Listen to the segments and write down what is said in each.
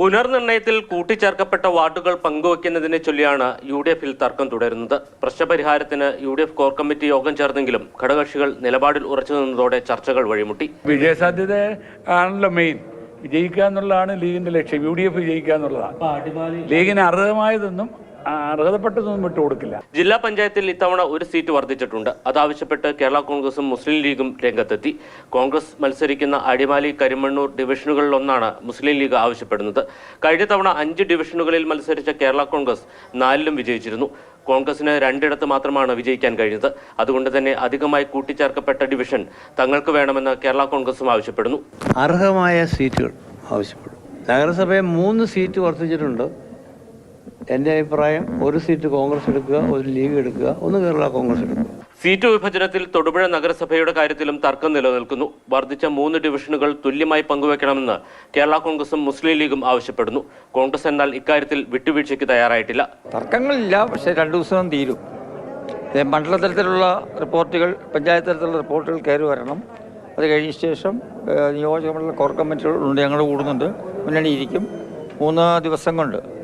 പുനർനിർണയത്തിൽ കൂട്ടിച്ചേർക്കപ്പെട്ട വാർഡുകൾ പങ്കുവയ്ക്കുന്നതിനെ ചൊല്ലിയാണ് U D എഫിൽ തർക്കം തുടരുന്നത്. പ്രശ്നപരിഹാരത്തിന് U D F core committee യോഗം ചേർന്നെങ്കിലും ഘടകകക്ഷികൾ നിലപാടിൽ ഉറച്ചു നിന്നതോടെ ചർച്ചകൾ വഴിമുട്ടി. വിജയസാധ്യത ആണല്ലോ മെയിൻ വിജയിക്കുക എന്നുള്ളതാണ് ലീഗിന്റെ ലക്ഷ്യം. യു ഡി എഫ് വിജയിക്കുക എന്നുള്ളതാണ് ലീഗിന് അർഹമായതൊന്നും ആ, വിട്ടു കൊടുക്കില്ല. ജില്ലാ പഞ്ചായത്തിൽ ഇത്തവണ ഒരു സീറ്റ് വർദ്ധിച്ചിട്ടുണ്ട്. അതാവശ്യപ്പെട്ട് കേരള കോൺഗ്രസും മുസ്ലിം ലീഗും രംഗത്തെത്തി. കോൺഗ്രസ് മത്സരിക്കുന്ന അടിമാലി കരിമണ്ണൂർ ഡിവിഷനുകളിലൊന്നാണ് മുസ്ലിം ലീഗ് ആവശ്യപ്പെടുന്നത്. കഴിഞ്ഞ തവണ അഞ്ച് ഡിവിഷനുകളിൽ മത്സരിച്ച കേരള കോൺഗ്രസ് നാലിലും വിജയിച്ചിരുന്നു. കോൺഗ്രസിന് രണ്ടിടത്ത് മാത്രമാണ് വിജയിക്കാൻ കഴിഞ്ഞത്. അതുകൊണ്ട് തന്നെ അധികമായി കൂട്ടിച്ചേർക്കപ്പെട്ട ഡിവിഷൻ തങ്ങൾക്ക് വേണമെന്ന് കേരള കോൺഗ്രസും ആവശ്യപ്പെടുന്നു. അർഹമായ സീറ്റുകൾ ആവശ്യപ്പെടും. നഗരസഭയെ മൂന്ന് സീറ്റ് വർദ്ധിച്ചിട്ടുണ്ട്. എന്റെ അഭിപ്രായം ഒരു സീറ്റ് കോൺഗ്രസ് എടുക്കുക ഒരു ലീഗ് എടുക്കുക ഒന്ന് കേരള കോൺഗ്രസ് എടുക്കുക. സീറ്റ് വിഭജനത്തിൽ തൊടുപുഴ നഗരസഭയുടെ കാര്യത്തിലും തർക്കം നിലനിൽക്കുന്നു. വർദ്ധിച്ച മൂന്ന് ഡിവിഷനുകൾ തുല്യമായി പങ്കുവെക്കണമെന്ന് കേരള കോൺഗ്രസും മുസ്ലിം ലീഗും ആവശ്യപ്പെടുന്നു. കോൺഗ്രസ് എന്നാൽ ഇക്കാര്യത്തിൽ വിട്ടുവീഴ്ചയ്ക്ക് തയ്യാറായിട്ടില്ല. തർക്കങ്ങളില്ല പക്ഷേ രണ്ടു ദിവസം തീരും. മണ്ഡല മണ്ഡലതലത്തിലുള്ള റിപ്പോർട്ടുകൾ പഞ്ചായത്ത് തലത്തിലുള്ള റിപ്പോർട്ടുകൾ കയറി വരണം. അത് കഴിഞ്ഞ ശേഷം നിയോജക മണ്ഡല കോർ കമ്മിറ്റികളുണ്ട് ഞങ്ങൾ കൂടുന്നുണ്ട് മുന്നണി ഇരിക്കും മൂന്ന് ദിവസം കൊണ്ട്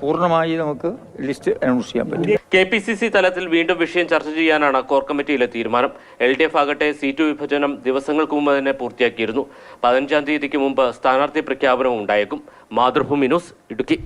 പൂർണമായി നമുക്ക് ലിസ്റ്റ് അനൗൺസ് ചെയ്യാൻ പറ്റും കെ പി സി സി തലത്തിൽ വീണ്ടും വിഷയം ചർച്ച ചെയ്യാനാണ് കോർ കമ്മിറ്റിയിലെ തീരുമാനം. എൽ ഡി എഫ് ആകട്ടെ സീറ്റ് വിഭജനം ദിവസങ്ങൾക്ക് മുമ്പ് തന്നെ പൂർത്തിയാക്കിയിരുന്നു. പതിനഞ്ചാം തീയതിക്ക് മുമ്പ് സ്ഥാനാർത്ഥി പ്രഖ്യാപനവും ഉണ്ടായേക്കും. മാതൃഭൂമി ന്യൂസ് ഇടുക്കി.